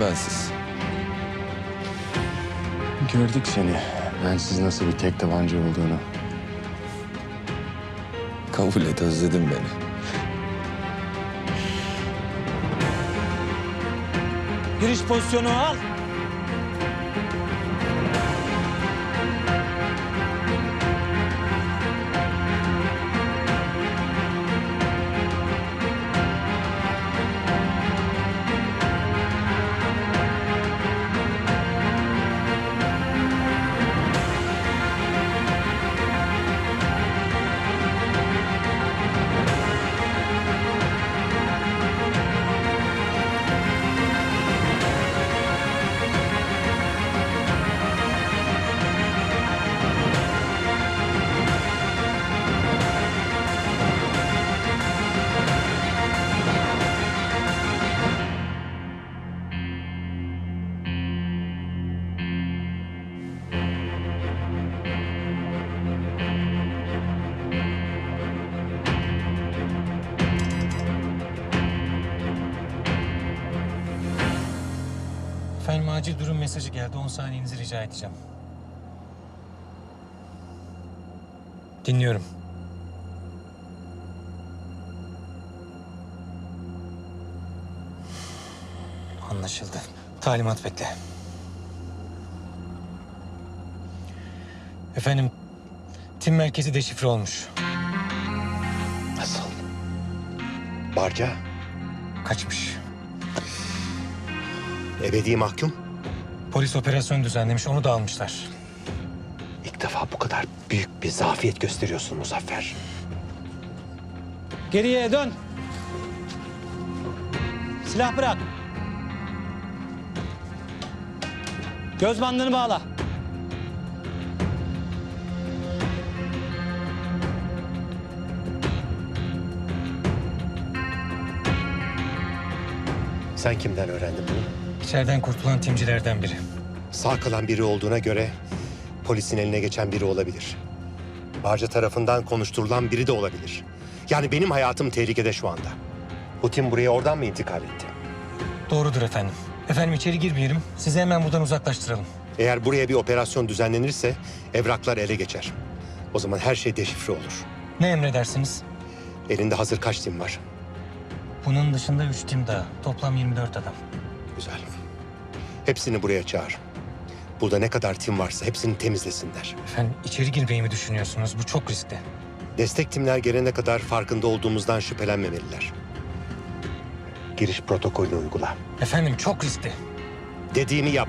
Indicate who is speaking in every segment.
Speaker 1: Bensiz?
Speaker 2: Gördük seni. Bensiz nasıl bir tek tabanca olduğunu.
Speaker 1: Kabul et özledin beni.
Speaker 3: Giriş pozisyonu al.
Speaker 4: Acil durum mesajı geldi. 10 saniyenizi rica edeceğim. Dinliyorum. Anlaşıldı. Talimat bekle. Efendim, tim merkezi deşifre olmuş.
Speaker 5: Nasıl? Barca,
Speaker 4: Kaçmış.
Speaker 5: ebedi mahkum.
Speaker 4: Polis operasyon düzenlemiş, onu da almışlar.
Speaker 5: İlk defa bu kadar büyük bir zafiyet gösteriyorsun Muzaffer.
Speaker 3: Geriye dön. Silah bırak. Göz bandını bağla.
Speaker 5: Sen kimden öğrendin bunu?
Speaker 4: İçeriden kurtulan timcilerden biri.
Speaker 5: Sağ kalan biri olduğuna göre polisin eline geçen biri olabilir. Barca tarafından konuşturulan biri de olabilir. Yani benim hayatım tehlikede şu anda. Bu tim buraya oradan mı intikal etti?
Speaker 4: Doğrudur efendim. Efendim içeri girmeyelim. Sizi hemen buradan uzaklaştıralım.
Speaker 5: Eğer buraya bir operasyon düzenlenirse evraklar ele geçer. O zaman her şey deşifre olur.
Speaker 4: Ne emredersiniz?
Speaker 5: Elinde hazır kaç tim var?
Speaker 4: Bunun dışında üç tim daha. Toplam 24 adam.
Speaker 5: Güzel. Hepsini buraya çağır. Burada ne kadar tim varsa hepsini temizlesinler.
Speaker 4: Efendim içeri girmeyi mi düşünüyorsunuz? Bu çok riskli.
Speaker 5: Destek timler gelene kadar farkında olduğumuzdan şüphelenmemeliler. Giriş protokolünü uygula.
Speaker 4: Efendim çok riskli.
Speaker 5: Dediğimi yap.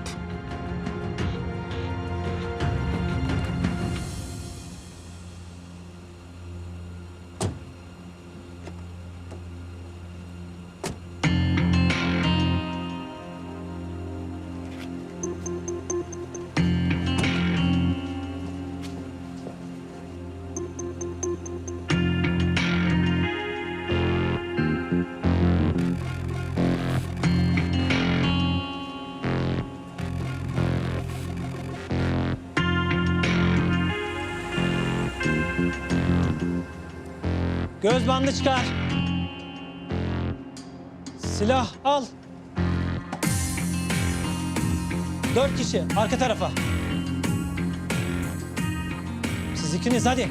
Speaker 3: Göz bandı çıkar. Silah al. Dört kişi arka tarafa. Siz ikiniz hadi.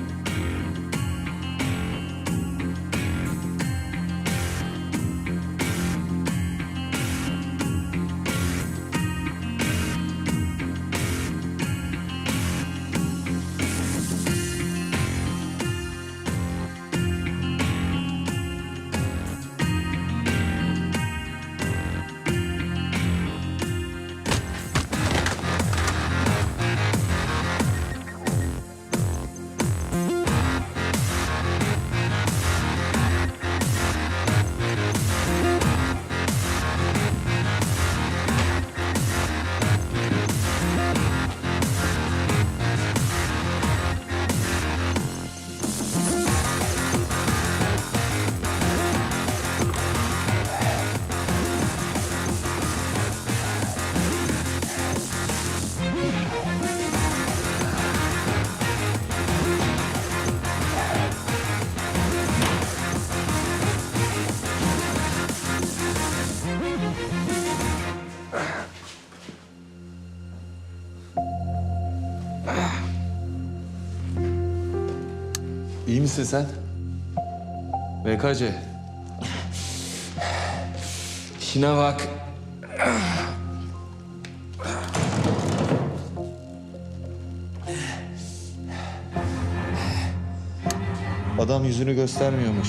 Speaker 1: Misin sen? VKC. İşine bak.
Speaker 6: Adam yüzünü göstermiyormuş.